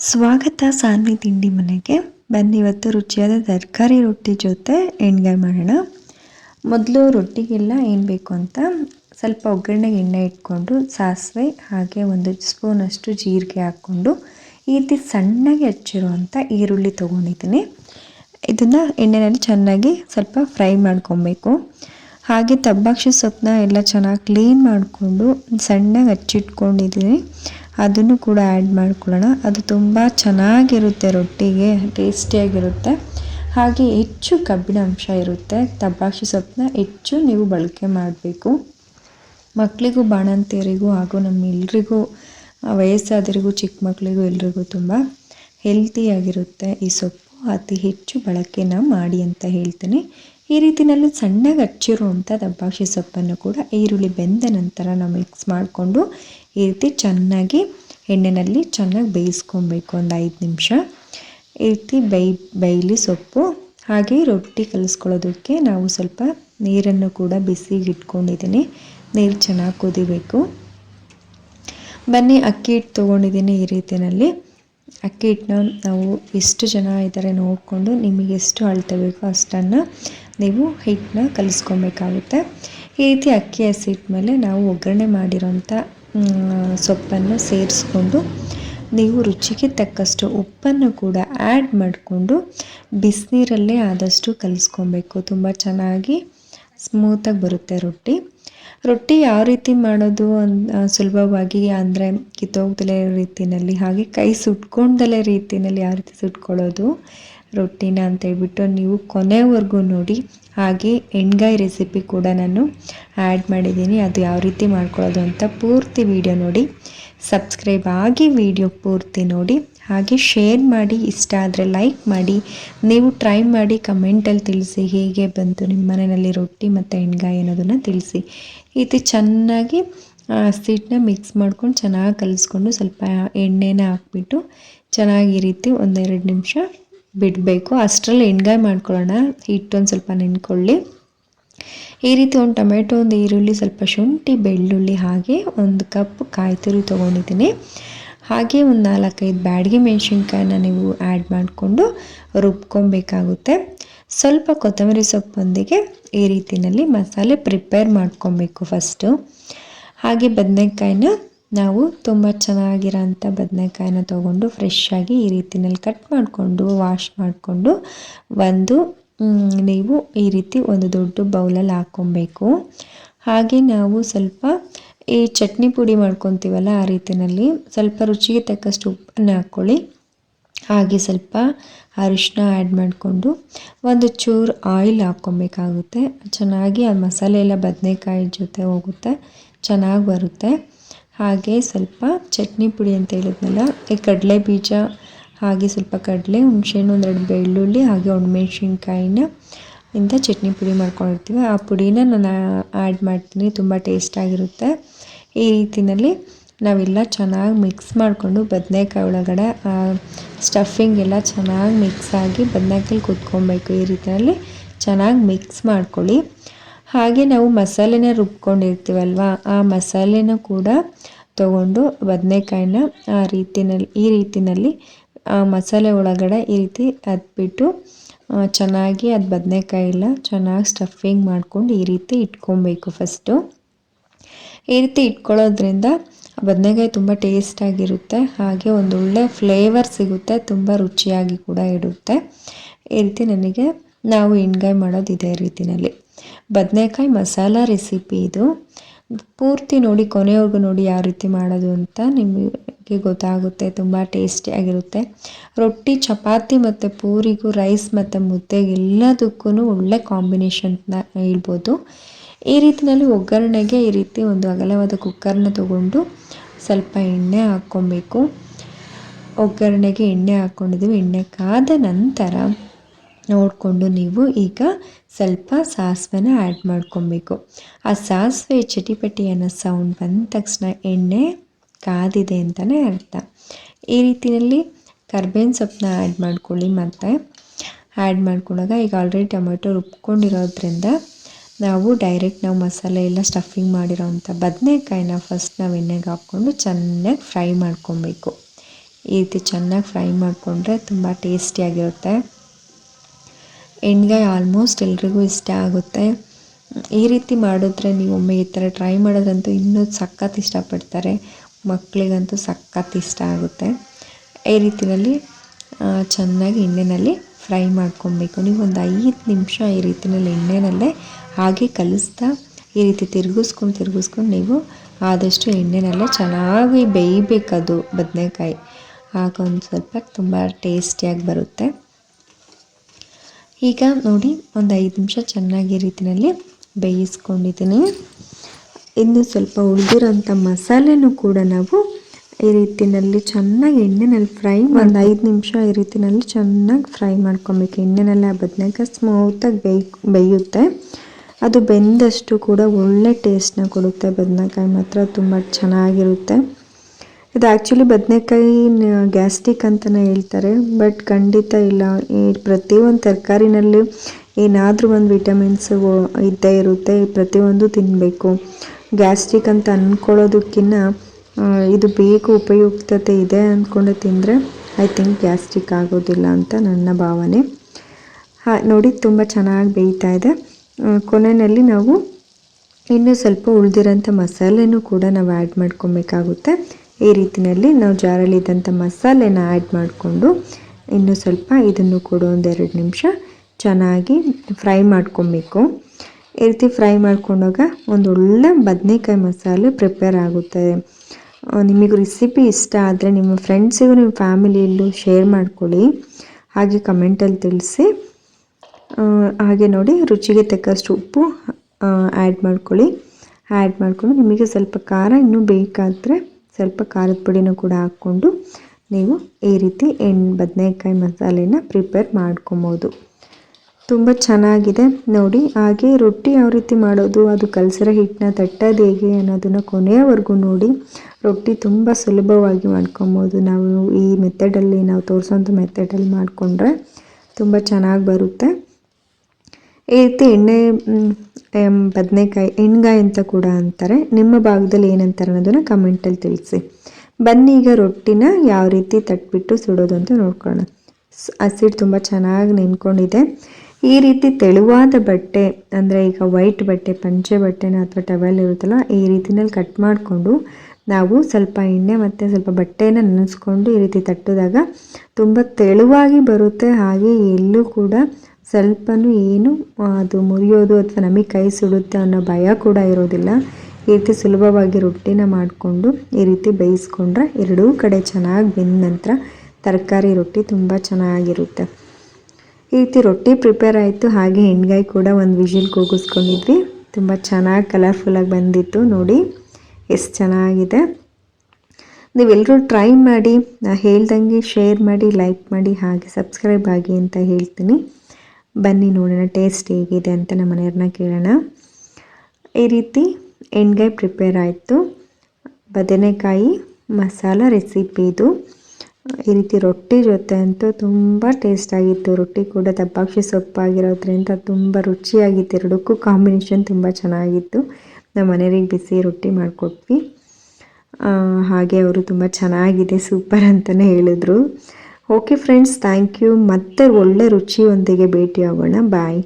ಸ್ವಾಗತ ಸಾನ್ವಿ ತಿಂಡಿ ಮನೆಗೆ. ಬನ್ನಿ, ಇವತ್ತು ರುಚಿಯಾದ ತರಕಾರಿ ರೊಟ್ಟಿ ಜೊತೆ ಎಣ್ಗಾಯಿ ಮಾಡೋಣ. ಮೊದಲು ರೊಟ್ಟಿಗೆಲ್ಲ ಏನು ಬೇಕು ಅಂತ ಸ್ವಲ್ಪ ಒಗ್ಗರಣೆಗೆ ಎಣ್ಣೆ ಇಟ್ಕೊಂಡು, ಸಾಸಿವೆ ಹಾಗೆ ಒಂದು ಸ್ಪೂನಷ್ಟು ಜೀರಿಗೆ ಹಾಕ್ಕೊಂಡು, ಈ ರೀತಿ ಸಣ್ಣಗೆ ಹಚ್ಚಿರುವಂಥ ಈರುಳ್ಳಿ ತೊಗೊಂಡಿದ್ದೀನಿ. ಇದನ್ನು ಎಣ್ಣೆಯಲ್ಲಿ ಚೆನ್ನಾಗಿ ಸ್ವಲ್ಪ ಫ್ರೈ ಮಾಡ್ಕೊಬೇಕು. ಹಾಗೆ ತಬ್ಬಾಕ್ಷಿ ಸೊಪ್ಪನ್ನ ಎಲ್ಲ ಚೆನ್ನಾಗಿ ಕ್ಲೀನ್ ಮಾಡಿಕೊಂಡು, ಸಣ್ಣಗೆ ಹಚ್ಚಿಟ್ಕೊಂಡಿದ್ದೀನಿ. ಅದನ್ನು ಕೂಡ ಆ್ಯಡ್ ಮಾಡ್ಕೊಳ್ಳೋಣ. ಅದು ತುಂಬ ಚೆನ್ನಾಗಿರುತ್ತೆ ರೊಟ್ಟಿಗೆ, ಟೇಸ್ಟಿಯಾಗಿರುತ್ತೆ. ಹಾಗೆ ಹೆಚ್ಚು ಕಬ್ಬಿಣ ಅಂಶ ಇರುತ್ತೆ. ತಬ್ಬಾಕ್ಷಿ ಸೊಪ್ಪನ್ನ ಹೆಚ್ಚು ನೀವು ಬಳಕೆ ಮಾಡಬೇಕು. ಮಕ್ಕಳಿಗೂ ಬಾಣಂತಿಯರಿಗೂ ಹಾಗೂ ನಮ್ಮೆಲ್ರಿಗೂ ವಯಸ್ಸಾದರಿಗೂ, ಚಿಕ್ಕ ಮಕ್ಕಳಿಗೂ ಎಲ್ರಿಗೂ ತುಂಬ ಹೆಲ್ತಿಯಾಗಿರುತ್ತೆ ಈ ಸೊಪ್ಪು. ಅತಿ ಹೆಚ್ಚು ಬಳಕೆನ ಮಾಡಿ ಅಂತ ಹೇಳ್ತೀನಿ. ಈ ರೀತಿಯಲ್ಲಿ ಸಣ್ಣಗೆ ಹಚ್ಚಿರುವಂಥ ದಬ್ಬಾಕ್ಷಿ ಸೊಪ್ಪನ್ನು ಕೂಡ ಈರುಳ್ಳಿ ಬೆಂದ ನಂತರ ನಾವು ಮಿಕ್ಸ್ ಮಾಡಿಕೊಂಡು ಈ ರೀತಿ ಚೆನ್ನಾಗಿ ಎಣ್ಣೆಯಲ್ಲಿ ಚೆನ್ನಾಗಿ ಬೇಯಿಸ್ಕೊಬೇಕು ಒಂದು ಐದು ನಿಮಿಷ. ಈ ರೀತಿ ಬೈ ಬೈಲಿ ಸೊಪ್ಪು, ಹಾಗೆ ರೊಟ್ಟಿ ಕಲಿಸ್ಕೊಳ್ಳೋದಕ್ಕೆ ನಾವು ಸ್ವಲ್ಪ ನೀರನ್ನು ಕೂಡ ಬಿಸಿಗೆ ಇಟ್ಕೊಂಡಿದ್ದೀನಿ. ನೀರು ಚೆನ್ನಾಗಿ ಕುದಿಬೇಕು. ಬನ್ನಿ, ಅಕ್ಕಿ ಹಿಟ್ಟು ತೊಗೊಂಡಿದ್ದೀನಿ ಈ ರೀತಿಯಲ್ಲಿ. ಅಕ್ಕಿ ಹಿಟ್ಟನ್ನ ನಾವು ಎಷ್ಟು ಜನ ಇದ್ದಾರೆ ನೋಡಿಕೊಂಡು ನಿಮಗೆ ಎಷ್ಟು ಅಳತೆ ಬೇಕೋ ಅಷ್ಟನ್ನು ನೀವು ಹಿಟ್ಟನ್ನ ಕಲಿಸ್ಕೊಬೇಕಾಗುತ್ತೆ. ಈ ರೀತಿ ಅಕ್ಕಿ ಹಸಿಟ್ಟ ಮೇಲೆ ನಾವು ಒಗ್ಗರಣೆ ಮಾಡಿರೋಂಥ ಸೊಪ್ಪನ್ನು ಸೇರಿಸ್ಕೊಂಡು ನೀವು ರುಚಿಗೆ ತಕ್ಕಷ್ಟು ಉಪ್ಪನ್ನು ಕೂಡ ಆ್ಯಡ್ ಮಾಡಿಕೊಂಡು ಬಿಸಿನೀರಲ್ಲೇ ಆದಷ್ಟು ಕಲಿಸ್ಕೊಬೇಕು. ತುಂಬ ಚೆನ್ನಾಗಿ ಸ್ಮೂತಾಗಿ ಬರುತ್ತೆ ರೊಟ್ಟಿ. ರೊಟ್ಟಿ ಯಾವ ರೀತಿ ಮಾಡೋದು ಅನ್ ಸುಲಭವಾಗಿ ಅಂದರೆ ಕಿತ್ತೋಗ್ದಲೇ ರೀತಿಯಲ್ಲಿ ಹಾಗೆ ಕೈ ಸುಟ್ಕೊಂಡಲೇ ರೀತಿಯಲ್ಲಿ ಯಾವ ರೀತಿ ಸುಟ್ಕೊಳ್ಳೋದು ರೊಟ್ಟಿನ ಅಂತ ಹೇಳ್ಬಿಟ್ಟು ನೀವು ಕೊನೆವರೆಗೂ ನೋಡಿ. ಹಾಗೆ ಎಣ್ಗಾಯಿ ರೆಸಿಪಿ ಕೂಡ ನಾನು ಆ್ಯಡ್ ಮಾಡಿದ್ದೀನಿ. ಅದು ಯಾವ ರೀತಿ ಮಾಡ್ಕೊಳ್ಳೋದು ಅಂತ ಪೂರ್ತಿ ವಿಡಿಯೋ ನೋಡಿ. ಸಬ್ಸ್ಕ್ರೈಬ್ ಆಗಿ ವಿಡಿಯೋ ಪೂರ್ತಿ ನೋಡಿ. ಹಾಗೆ ಶೇರ್ ಮಾಡಿ. ಇಷ್ಟ ಆದರೆ ಲೈಕ್ ಮಾಡಿ. ನೀವು ಟ್ರೈ ಮಾಡಿ ಕಮೆಂಟಲ್ಲಿ ತಿಳಿಸಿ ಹೇಗೆ ಬಂತು ನಿಮ್ಮ ಮನೆಯಲ್ಲಿ ರೊಟ್ಟಿ ಮತ್ತು ಎಣ್ಗಾಯಿ ಅನ್ನೋದನ್ನು ತಿಳಿಸಿ. ಇದು ಚೆನ್ನಾಗಿ ಹಸಿಟ್ಟನ್ನ ಮಿಕ್ಸ್ ಮಾಡ್ಕೊಂಡು ಚೆನ್ನಾಗಿ ಕಲಿಸ್ಕೊಂಡು ಸ್ವಲ್ಪ ಎಣ್ಣೆನ ಹಾಕ್ಬಿಟ್ಟು ಚೆನ್ನಾಗಿ ರೀತಿ ಒಂದೆರಡು ನಿಮಿಷ ಬಿಡಬೇಕು, ಅಷ್ಟರಲ್ಲಿ ಎಣ್ಗಾಯಿ ಮಾಡ್ಕೊಳ್ಳೋಣ. ಹಿಟ್ಟೊಂದು ಸ್ವಲ್ಪ ನೆನ್ಕೊಳ್ಳಿ. ಈ ರೀತಿ ಒಂದು ಟೊಮೆಟೊ, ಒಂದು ಈರುಳ್ಳಿ, ಸ್ವಲ್ಪ ಶುಂಠಿ, ಬೆಳ್ಳುಳ್ಳಿ ಹಾಗೆ ಒಂದು ಕಪ್ ಕಾಯಿ ತುರಿ ತೊಗೊಂಡಿದ್ದೀನಿ. ಹಾಗೆ ಒಂದು ನಾಲ್ಕೈದು ಬ್ಯಾಡಗಿ ಮೆಣಸಿನ್ಕಾಯನ್ನ ನೀವು ಆ್ಯಡ್ ಮಾಡಿಕೊಂಡು ರುಬ್ಕೊಬೇಕಾಗುತ್ತೆ. ಸ್ವಲ್ಪ ಕೊತ್ತಂಬರಿ ಸೊಪ್ಪೊಂದಿಗೆ ಈ ರೀತಿಯಲ್ಲಿ ಮಸಾಲೆ ಪ್ರಿಪೇರ್ ಮಾಡ್ಕೊಬೇಕು ಫಸ್ಟು ಹಾಗೆ ಬದನೆಕಾಯಿನ ನಾವು ತುಂಬ ಚೆನ್ನಾಗಿರೋಂಥ ಬದನೆಕಾಯಿನ ತೊಗೊಂಡು ಫ್ರೆಶ್ ಆಗಿ ಈ ರೀತಿನಲ್ಲಿ ಕಟ್ ಮಾಡಿಕೊಂಡು ವಾಶ್ ಮಾಡಿಕೊಂಡು ಒಂದು ನೀವು ಈ ರೀತಿ ಒಂದು ದೊಡ್ಡ ಬೌಲಲ್ಲಿ ಹಾಕ್ಕೊಬೇಕು. ಹಾಗೆ ನಾವು ಸ್ವಲ್ಪ ಈ ಚಟ್ನಿ ಪುಡಿ ಮಾಡ್ಕೊತೀವಲ್ಲ ಆ ರೀತಿಯಲ್ಲಿ ಸ್ವಲ್ಪ ರುಚಿಗೆ ತಕ್ಕಷ್ಟು ಉಪ್ಪನ್ನು ಹಾಕ್ಕೊಳ್ಳಿ. ಹಾಗೆ ಸ್ವಲ್ಪ ಅರಿಶಿನ ಆ್ಯಡ್ ಮಾಡಿಕೊಂಡು ಒಂದು ಚೂರು ಆಯಿಲ್ ಹಾಕ್ಕೊಬೇಕಾಗುತ್ತೆ. ಚೆನ್ನಾಗಿ ಆ ಮಸಾಲೆ ಎಲ್ಲ ಬದನೆಕಾಯಿ ಜೊತೆ ಹೋಗುತ್ತೆ, ಚೆನ್ನಾಗಿ ಬರುತ್ತೆ. ಹಾಗೆ ಸ್ವಲ್ಪ ಚಟ್ನಿ ಪುಡಿ ಅಂತ ಹೇಳಿದ್ನಲ್ಲ, ಈ ಕಡಲೆ ಬೀಜ, ಹಾಗೆ ಸ್ವಲ್ಪ ಕಡಲೆ, ಹುಣಸೆಹಣ್ಣು ಒಂದೆರಡು ಬೆಳ್ಳುಳ್ಳಿ, ಹಾಗೆ ಒಣಮೆಣ್ಸಿನ್ಕಾಯಿನ ಇಂದ ಚಟ್ನಿ ಪುಡಿ ಮಾಡ್ಕೊಂಡಿರ್ತೀವಿ. ಆ ಪುಡಿನ ನಾನು ಆ್ಯಡ್ ಮಾಡ್ತೀನಿ, ತುಂಬ ಟೇಸ್ಟಾಗಿರುತ್ತೆ ಈ ರೀತಿಯಲ್ಲಿ ನಾವೆಲ್ಲ ಚೆನ್ನಾಗಿ ಮಿಕ್ಸ್ ಮಾಡಿಕೊಂಡು ಬದನೆಕಾಯಿ ಒಳಗಡೆ ಸ್ಟಫಿಂಗ್ ಎಲ್ಲ ಚೆನ್ನಾಗಿ ಮಿಕ್ಸ್ ಆಗಿ ಬದನೆಕಾಯಲ್ಲಿ ಕುತ್ಕೊಬೇಕು. ಈ ರೀತಿಯಲ್ಲಿ ಚೆನ್ನಾಗಿ ಮಿಕ್ಸ್ ಮಾಡ್ಕೊಳ್ಳಿ. ಹಾಗೆ ನಾವು ಮಸಾಲೆನ ರುಬ್ಕೊಂಡಿರ್ತೀವಲ್ವ, ಆ ಮಸಾಲೆನ ಕೂಡ ತಗೊಂಡು ಬದನೆಕಾಯಿನ ಆ ರೀತಿನಲ್ಲಿ ಈ ರೀತಿನಲ್ಲಿ, ಆ ಮಸಾಲೆ ಒಳಗಡೆ ಈ ರೀತಿ ಅದ್ಬಿಟ್ಟು ಚೆನ್ನಾಗಿ ಅದು ಬದನೆಕಾಯಿ ಎಲ್ಲ ಚೆನ್ನಾಗಿ ಸ್ಟಫಿಂಗ್ ಮಾಡ್ಕೊಂಡು ಈ ರೀತಿ ಇಟ್ಕೊಬೇಕು ಫಸ್ಟು ಈ ರೀತಿ ಇಟ್ಕೊಳ್ಳೋದ್ರಿಂದ ಬದನೆಕಾಯಿ ತುಂಬ ಟೇಸ್ಟಾಗಿರುತ್ತೆ ಹಾಗೆ ಒಂದು ಒಳ್ಳೆ ಫ್ಲೇವರ್ ಸಿಗುತ್ತೆ, ತುಂಬ ರುಚಿಯಾಗಿ ಕೂಡ ಇಡುತ್ತೆ. ಈ ರೀತಿ ನನಗೆ ನಾವು ಎಣ್ಗಾಯಿ ಮಾಡೋದು ಇದೇ ರೀತಿಯಲ್ಲಿ ಬದನೆಕಾಯಿ ಮಸಾಲ ರೆಸಿಪಿ ಇದು. ಪೂರ್ತಿ ನೋಡಿ ಕೊನೆಯವರೆಗೂ ನೋಡಿ ಯಾವ ರೀತಿ ಮಾಡೋದು ಅಂತ ನಿಮಗೆ ಗೊತ್ತಾಗುತ್ತೆ, ತುಂಬ ಟೇಸ್ಟಿಯಾಗಿರುತ್ತೆ ರೊಟ್ಟಿ, ಚಪಾತಿ ಮತ್ತು ಪೂರಿಗೂ ರೈಸ್ ಮತ್ತು ಮುದ್ದೆಗೆ ಎಲ್ಲದಕ್ಕೂ ಒಳ್ಳೆ ಕಾಂಬಿನೇಷನ್ ಹೇಳ್ಬೋದು. ಈ ರೀತಿಯಲ್ಲಿ ಒಗ್ಗರಣೆಗೆ ಈ ರೀತಿ ಒಂದು ಅಗಲವಾದ ಕುಕ್ಕರ್ನ ತಗೊಂಡು ಸ್ವಲ್ಪ ಎಣ್ಣೆ ಹಾಕ್ಕೊಬೇಕು. ಒಗ್ಗರಣೆಗೆ ಎಣ್ಣೆ ಹಾಕ್ಕೊಂಡಿದ್ದೀವಿ ಎಣ್ಣೆ ಕಾದ ನಂತರ ನೋಡಿಕೊಂಡು ನೀವು ಈಗ ಸ್ವಲ್ಪ ಸಾಸಿವೆನ ಆ್ಯಡ್ ಮಾಡ್ಕೊಬೇಕು. ಆ ಸಾಸಿವೆ ಚಟಿಪಟಿ ಅನ್ನೋ ಸೌಂಡ್ ಬಂದ ತಕ್ಷಣ ಎಣ್ಣೆ ಕಾದಿದೆ ಅಂತಲೇ ಅರ್ಥ. ಈ ರೀತಿಯಲ್ಲಿ ಕರ್ಬೇವಿನ ಸೊಪ್ಪನ್ನ ಆ್ಯಡ್ ಮಾಡ್ಕೊಳ್ಳಿ ಮತ್ತು. ಆ್ಯಡ್ ಮಾಡ್ಕೊಂಡಾಗ ಈಗ ಆಲ್ರೆಡಿ ಟೊಮೆಟೊ ರುಬ್ಕೊಂಡಿರೋದ್ರಿಂದ ನಾವು ಡೈರೆಕ್ಟ್ ನಾವು ಮಸಾಲೆ ಎಲ್ಲ ಸ್ಟಫಿಂಗ್ ಮಾಡಿರೋವಂಥ ಬದನೆಕಾಯಿನ ಫಸ್ಟ್ ನಾವು ಎಣ್ಣೆಗೆ ಹಾಕ್ಕೊಂಡು ಚೆನ್ನಾಗಿ ಫ್ರೈ ಮಾಡ್ಕೊಬೇಕು. ಈ ರೀತಿ ಚೆನ್ನಾಗಿ ಫ್ರೈ ಮಾಡಿಕೊಂಡ್ರೆ ತುಂಬ ಟೇಸ್ಟಿಯಾಗಿರುತ್ತೆ ಎಣ್ಗಾಯಿ ಆಲ್ಮೋಸ್ಟ್ ಎಲ್ರಿಗೂ ಇಷ್ಟ ಆಗುತ್ತೆ. ಈ ರೀತಿ ಮಾಡಿದ್ರೆ ನೀವು ಒಮ್ಮೆ ಈ ಥರ ಟ್ರೈ ಮಾಡೋದಂತೂ ಇನ್ನೂ ಸಖತ್ ಇಷ್ಟಪಡ್ತಾರೆ. ಮಕ್ಕಳಿಗಂತೂ ಸಖತ್ ಇಷ್ಟ ಆಗುತ್ತೆ. ಈ ರೀತಿಯಲ್ಲಿ ಚೆನ್ನಾಗಿ ಎಣ್ಣೆಯಲ್ಲಿ ಫ್ರೈ ಮಾಡ್ಕೊಬೇಕು. ನೀವು ಒಂದು ಐದು ನಿಮಿಷ ಈ ರೀತಿಯಲ್ಲಿ ಎಣ್ಣೆನಲ್ಲೇ ಹಾಗೆ ಕಲಿಸ್ತಾ ಈ ರೀತಿ ತಿರುಗಿಸ್ಕೊಂಡು ತಿರುಗಿಸ್ಕೊಂಡು ನೀವು ಆದಷ್ಟು ಎಣ್ಣೆನಲ್ಲೇ ಚೆನ್ನಾಗಿ ಬೇಯಬೇಕದು ಬದನೆಕಾಯಿ. ಆಗ ಒಂದು ಸ್ವಲ್ಪ ತುಂಬ ಟೇಸ್ಟಿಯಾಗಿ ಬರುತ್ತೆ. ಈಗ ನೋಡಿ ಒಂದು ಐದು ನಿಮಿಷ ಚೆನ್ನಾಗಿ ರೀತಿಯಲ್ಲಿ ಬೇಯಿಸ್ಕೊಂಡಿದ್ದೀನಿ. ಇನ್ನು ಸ್ವಲ್ಪ ಉಳಿದಿರೋಂಥ ಮಸಾಲೆನೂ ಕೂಡ ನಾವು ಈ ರೀತಿಯಲ್ಲಿ ಚೆನ್ನಾಗಿ ಎಣ್ಣೆನಲ್ಲಿ ಫ್ರೈ ಒಂದು ಐದು ನಿಮಿಷ ಈ ರೀತಿಯಲ್ಲಿ ಚೆನ್ನಾಗಿ ಫ್ರೈ ಮಾಡ್ಕೊಬೇಕು. ಎಣ್ಣೆನಲ್ಲಿ ಆ ಬದನೇಕಾಯಿ ಸ್ಮೂತಾಗಿ ಬೇಯ್ ಬೇಯುತ್ತೆ. ಅದು ಬೆಂದಷ್ಟು ಕೂಡ ಒಳ್ಳೆ ಟೇಸ್ಟನ್ನ ಕೊಡುತ್ತೆ. ಬದನೆಕಾಯಿ ಮಾತ್ರ ತುಂಬ ಚೆನ್ನಾಗಿರುತ್ತೆ. ಇದು ಆ್ಯಕ್ಚುಲಿ ಬದನೆಕಾಯಿ ಗ್ಯಾಸ್ಟ್ರಿಕ್ ಅಂತಲೇ ಹೇಳ್ತಾರೆ ಬಟ್ ಖಂಡಿತ ಇಲ್ಲ. ಈ ಪ್ರತಿಯೊಂದು ತರಕಾರಿನಲ್ಲಿ ಏನಾದರೂ ಒಂದು ವಿಟಮಿನ್ಸ್ ಇದ್ದೇ ಇರುತ್ತೆ ಪ್ರತಿಯೊಂದು ತಿನ್ನಬೇಕು ಗ್ಯಾಸ್ಟ್ರಿಕ್ ಅಂತ ಅಂದ್ಕೊಳ್ಳೋದಕ್ಕಿಂತ ಇದು ಬೇಗ ಉಪಯುಕ್ತತೆ ಇದೆ ಅಂದ್ಕೊಂಡು ತಿಂದರೆ ಐ ಥಿಂಕ್ ಗ್ಯಾಸ್ಟ್ರಿಕ್ ಆಗೋದಿಲ್ಲ ಅಂತ ನನ್ನ ಭಾವನೆ. ಹಾಂ, ನೋಡಿ, ತುಂಬ ಚೆನ್ನಾಗಿ ಬೇಯ್ತಾ ಇದೆ. ಕೊನೆಯಲ್ಲಿ ನಾವು ಇನ್ನೂ ಸ್ವಲ್ಪ ಉಳಿದಿರೋಂಥ ಮಸಾಲೆನೂ ಕೂಡ ನಾವು ಆ್ಯಡ್ ಮಾಡ್ಕೊಬೇಕಾಗುತ್ತೆ. ಈ ರೀತಿಯಲ್ಲಿ ನಾವು ಜಾರಲ್ಲಿದ್ದಂಥ ಮಸಾಲೆನ ಆ್ಯಡ್ ಮಾಡಿಕೊಂಡು ಇನ್ನೂ ಸ್ವಲ್ಪ ಇದನ್ನು ಕೂಡ ಒಂದೆರಡು ನಿಮಿಷ ಚೆನ್ನಾಗಿ ಫ್ರೈ ಮಾಡ್ಕೊಬೇಕು. ಈ ರೀತಿ ಫ್ರೈ ಮಾಡ್ಕೊಂಡಾಗ ಒಂದು ಒಳ್ಳೆ ಬದನೆಕಾಯಿ ಮಸಾಲೆ ಪ್ರಿಪೇರ್ ಆಗುತ್ತೆ. ನಿಮಗೆ ರೆಸಿಪಿ ಇಷ್ಟ ಆದರೆ ನಿಮ್ಮ ಫ್ರೆಂಡ್ಸಿಗೂ ನಿಮ್ಮ ಫ್ಯಾಮಿಲಿಯಲ್ಲೂ ಶೇರ್ ಮಾಡ್ಕೊಳ್ಳಿ. ಹಾಗೆ ಕಮೆಂಟಲ್ಲಿ ತಿಳಿಸಿ. ಹಾಗೆ ನೋಡಿ ರುಚಿಗೆ ತಕ್ಕಷ್ಟು ಉಪ್ಪು ಆ್ಯಡ್ ಮಾಡ್ಕೊಳ್ಳಿ. ಆ್ಯಡ್ ಮಾಡಿಕೊಂಡು ನಿಮಗೆ ಸ್ವಲ್ಪ ಖಾರ ಇನ್ನೂ ಬೇಕಾದರೆ ಸ್ವಲ್ಪ ಖಾರದ ಪುಡಿನೂ ಕೂಡ ಹಾಕ್ಕೊಂಡು ನೀವು ಈ ರೀತಿ ಎಣ್ಣೆ, ಬದನೆಕಾಯಿ ಮಸಾಲೆನ ಪ್ರಿಪೇರ್ ಮಾಡ್ಕೊಬೋದು. ತುಂಬ ಚೆನ್ನಾಗಿದೆ. ನೋಡಿ, ಹಾಗೆ ರೊಟ್ಟಿ ಯಾವ ರೀತಿ ಮಾಡೋದು, ಅದು ಕಲಸಿರೋ ಹಿಟ್ಟನ್ನ ತಟ್ಟೋದು ಹೇಗೆ ಅನ್ನೋದನ್ನು ಕೊನೆಯವರೆಗೂ ನೋಡಿ. ರೊಟ್ಟಿ ತುಂಬ ಸುಲಭವಾಗಿ ಮಾಡ್ಕೊಬೋದು. ನಾವು ಈ ಮೆಥಡಲ್ಲಿ, ನಾವು ತೋರಿಸೋಂಥ ಮೆಥಡಲ್ಲಿ ಮಾಡಿಕೊಂಡ್ರೆ ತುಂಬ ಚೆನ್ನಾಗಿ ಬರುತ್ತೆ. ಈ ರೀತಿ ಎಣ್ಣೆ ಬದನೆಕಾಯಿ, ಎಣ್ಗಾಯಿ ಅಂತ ಕೂಡ ಅಂತಾರೆ. ನಿಮ್ಮ ಭಾಗದಲ್ಲಿ ಏನಂತಾರೆ ಅನ್ನೋದನ್ನು ಕಮೆಂಟಲ್ಲಿ ತಿಳಿಸಿ. ಬನ್ನಿ ಈಗ ರೊಟ್ಟಿನ ಯಾವ ರೀತಿ ತಟ್ಬಿಟ್ಟು ಸುಡೋದು ಅಂತ ನೋಡ್ಕೊಳ್ಳೋಣ. ಹಸಿಟ್ಟು ತುಂಬ ಚೆನ್ನಾಗಿ ನೆನ್ಕೊಂಡಿದೆ. ಈ ರೀತಿ ತೆಳುವಾದ ಬಟ್ಟೆ, ಅಂದರೆ ಈಗ ವೈಟ್ ಬಟ್ಟೆ, ಪಂಚೆ ಬಟ್ಟೆನ ಅಥವಾ ಟವೆಲ್ ಇರುತ್ತಲ್ಲ, ಈ ರೀತಿನಲ್ಲಿ ಕಟ್ ಮಾಡಿಕೊಂಡು ನಾವು ಸ್ವಲ್ಪ ಎಣ್ಣೆ ಮತ್ತು ಸ್ವಲ್ಪ ಬಟ್ಟೆನ ನೆನೆಸ್ಕೊಂಡು ಈ ರೀತಿ ತಟ್ಟಿದಾಗ ತುಂಬ ತೆಳುವಾಗಿ ಬರುತ್ತೆ. ಹಾಗೆ ಎಲ್ಲೂ ಕೂಡ ಸ್ವಲ್ಪನೂ ಏನು ಅದು ಮುರಿಯೋದು ಅಥವಾ ನಮಗೆ ಕೈ ಸುಡುತ್ತೆ ಅನ್ನೋ ಭಯ ಕೂಡ ಇರೋದಿಲ್ಲ. ಈ ರೀತಿ ಸುಲಭವಾಗಿ ರೊಟ್ಟಿನ ಮಾಡಿಕೊಂಡು ಈ ರೀತಿ ಬೇಯಿಸ್ಕೊಂಡ್ರೆ ಎರಡೂ ಕಡೆ ಚೆನ್ನಾಗಿ ಬೆಂದ ನಂತರ ತರಕಾರಿ ರೊಟ್ಟಿ ತುಂಬ ಚೆನ್ನಾಗಿರುತ್ತೆ. ಈ ರೀತಿ ರೊಟ್ಟಿ ಪ್ರಿಪೇರ್ ಆಯಿತು. ಹಾಗೆ ಹೆಣ್ಗಾಯಿ ಕೂಡ ಒಂದು ವಿಷಲ್ ಕೂಗಿಸ್ಕೊಂಡಿದ್ವಿ. ತುಂಬ ಚೆನ್ನಾಗಿ ಕಲರ್ಫುಲ್ಲಾಗಿ ಬಂದಿತ್ತು. ನೋಡಿ, ಎಷ್ಟು ಚೆನ್ನಾಗಿದೆ. ನೀವೆಲ್ಲರೂ ಟ್ರೈ ಮಾಡಿ ಹೇಳ್ದಂಗೆ ಶೇರ್ ಮಾಡಿ ಲೈಕ್ ಮಾಡಿ, ಹಾಗೆ ಸಬ್ಸ್ಕ್ರೈಬ್ ಆಗಿ ಅಂತ ಹೇಳ್ತೀನಿ. ಬನ್ನಿ ನೋಡೋಣ ಟೇಸ್ಟ್ ಹೇಗಿದೆ ಅಂತ ನಮ್ಮ ಮನೆಯವ್ರನ್ನ ಕೇಳೋಣ. ಈ ರೀತಿ ಎಣ್ಗಾಯಿ ಪ್ರಿಪೇರ್ ಆಯಿತು. ಬದನೆಕಾಯಿ ಮಸಾಲ ರೆಸಿಪಿ ಇದು. ಈ ರೀತಿ ರೊಟ್ಟಿ ಜೊತೆ ಅಂತೂ ತುಂಬ ಟೇಸ್ಟಾಗಿತ್ತು ರೊಟ್ಟಿ ಕೂಡ ದಬ್ಬಾಕ್ಷಿ ಸೊಪ್ಪಾಗಿರೋದ್ರಿಂದ ತುಂಬ ರುಚಿಯಾಗಿತ್ತು. ಎರಡಕ್ಕೂ ಕಾಂಬಿನೇಷನ್ ತುಂಬ ಚೆನ್ನಾಗಿತ್ತು. ನಮ್ಮ ಮನೆಯವ್ರಿಗೆ ಬಿಸಿ ರೊಟ್ಟಿ ಮಾಡಿಕೊಟ್ವಿ. ಹಾಗೆ ಅವರು ತುಂಬ ಚೆನ್ನಾಗಿದೆ ಸೂಪರ್ ಅಂತಲೇ ಹೇಳಿದ್ರು. ಓಕೆ ಫ್ರೆಂಡ್ಸ್ ಥ್ಯಾಂಕ್ ಯು ಮತ್ತೆ ಒಳ್ಳೆ ರುಚಿಯೊಂದಿಗೆ ಭೇಟಿಯಾಗೋಣ. ಬಾಯ್